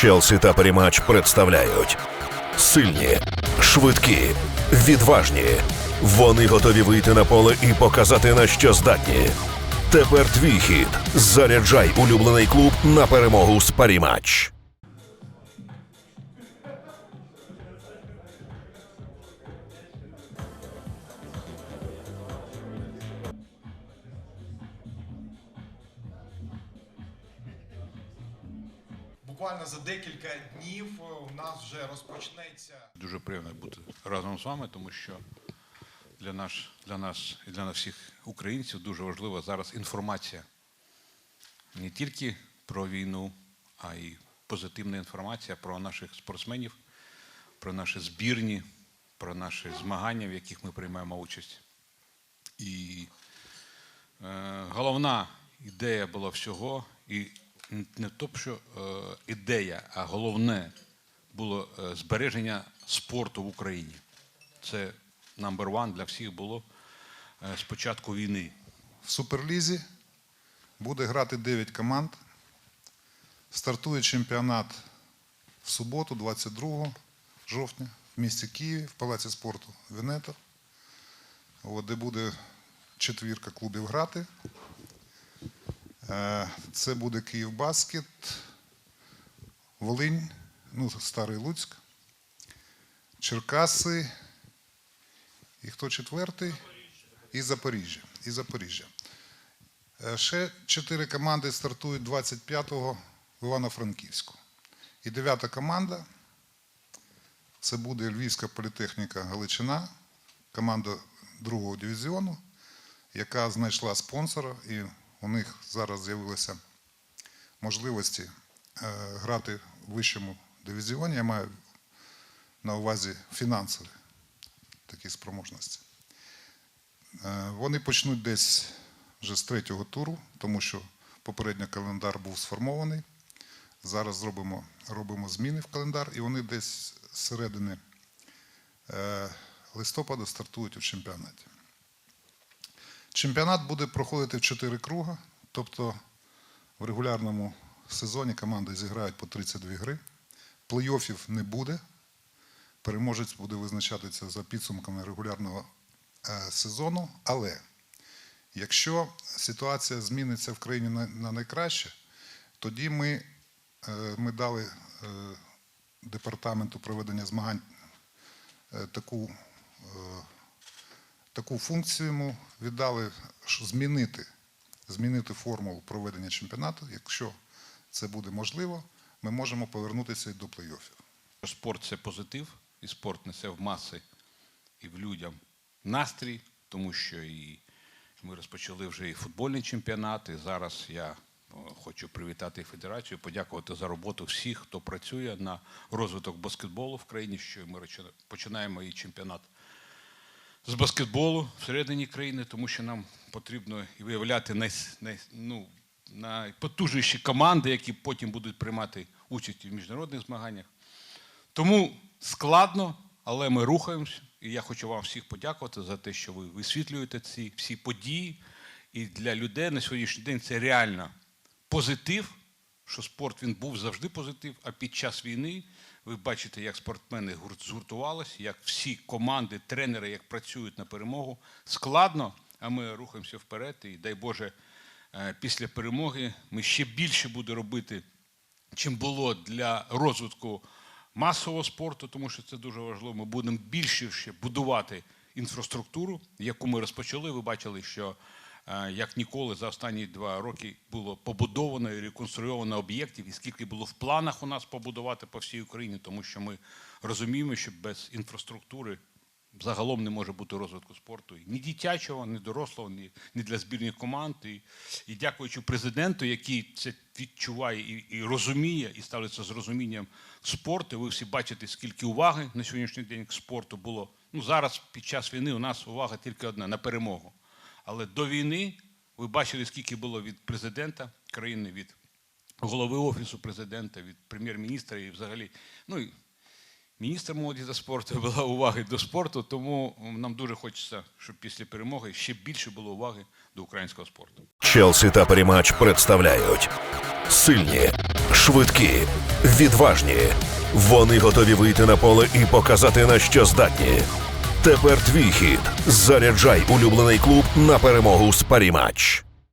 Челсі та Перімач представляють сильні, швидкі, відважні. Вони готові вийти на поле і показати на що здатні. Тепер твій хід. Заряджай улюблений клуб на перемогу з Парімач. Буквально за декілька днів е, у нас вже розпочнеться Дуже приємно бути разом з вами, тому що для нас, для нас і для нас всіх українців дуже важлива зараз інформація не тільки про війну, а й позитивна інформація про наших спортсменів, про наші збірні, про наші змагання, в яких ми приймаємо участь. І е, головна ідея була всього, і не то, що е, ідея, а головне було е, збереження спорту в Україні. Це number one для всіх було е, з початку війни. В Суперлізі буде грати 9 команд. Стартує чемпіонат в суботу, 22 жовтня, в місті Києві, в Палаці спорту Венето, де буде четвірка клубів грати. Е, Це буде Київ Баскет, Волинь, ну, Старий Луцьк, Черкаси. І хто четвертий? І Запоріжжя. І Запоріжжя. Е, Ще чотири команди стартують 25-го в Івано-Франківську. І дев'ята команда це буде Львівська політехніка Галичина, команда другого дивізіону, яка знайшла спонсора, і у них зараз з'явилися можливості е, грати в вищому дивізіоні. Я маю на увазі фінансові такі спроможності. Е, Вони почнуть десь вже з третього туру, тому що попередньо календар був сформований. Зараз зробимо, робимо зміни в календар, і вони десь з середини е, листопада стартують у чемпіонаті. Чемпіонат буде проходити в 4 круга, тобто в регулярному сезоні команди зіграють по 32 гри. Плей-оффів не буде. Переможець буде визначатися за підсумками регулярного е, сезону. Але якщо ситуація зміниться в країні на, на найкраще, тоді ми, е, ми дали е, департаменту проведення змагань таку, таку функцію йому віддали змінити, змінити формулу проведення чемпіонату. Якщо це буде можливо, ми можемо повернутися до плей-оффів. Спорт це позитив, і спорт несе в маси і в людям настрій, тому що і ми розпочали вже і футбольний чемпіонат. І зараз я хочу привітати федерацію, подякувати за роботу всіх, хто працює на розвиток баскетболу в країні. Що ми починаємо і чемпіонат з баскетболу всередині країни, тому що нам потрібно виявляти най, най, ну, найпотужніші команди, які потім будуть приймати участь в міжнародних змаганнях. Тому складно, але ми рухаємося. І я хочу вам всіх подякувати за те, що ви висвітлюєте ці всі події. І для людей на сьогоднішній день це реально позитив, що спорт він був завжди позитив. А під час війни ви бачите, як спортсмени гурт- згуртувалися, як всі команди, тренери, як працюють на перемогу. Складно, а ми рухаємося вперед. І дай Боже, е, після перемоги ми ще більше будемо робити чим було для розвитку масового спорту, тому що це дуже важливо. Ми будемо більше ще будувати інфраструктуру, яку ми розпочали. Ви бачили, що е, як ніколи за останні два роки було побудовано і реконструйовано об'єктів, і скільки було в планах у нас побудувати по всій Україні, тому що ми розуміємо, що без інфраструктури загалом не може бути розвитку спорту ні дитячого, ні дорослого, ні, ні для збірних команд. І, і дякуючи президенту, який це відчуває і, і розуміє, і ставиться з розумінням спорту. Ви всі бачите, скільки уваги на сьогоднішній день к спорту було. Ну зараз під час війни у нас увага тільки одна на перемогу. Але до війни ви бачили, скільки було від президента країни, від голови офісу президента, від прем'єр-міністра і взагалі. Ну міністр молоді та спорту була уваги до спорту, тому нам дуже хочеться, щоб після перемоги ще більше було уваги до українського спорту. Челсі та Парімач представляють сильні, швидкі, відважні. Вони готові вийти на поле і показати на що здатні. Тепер твій хід. Заряджай улюблений клуб на перемогу з паріматч.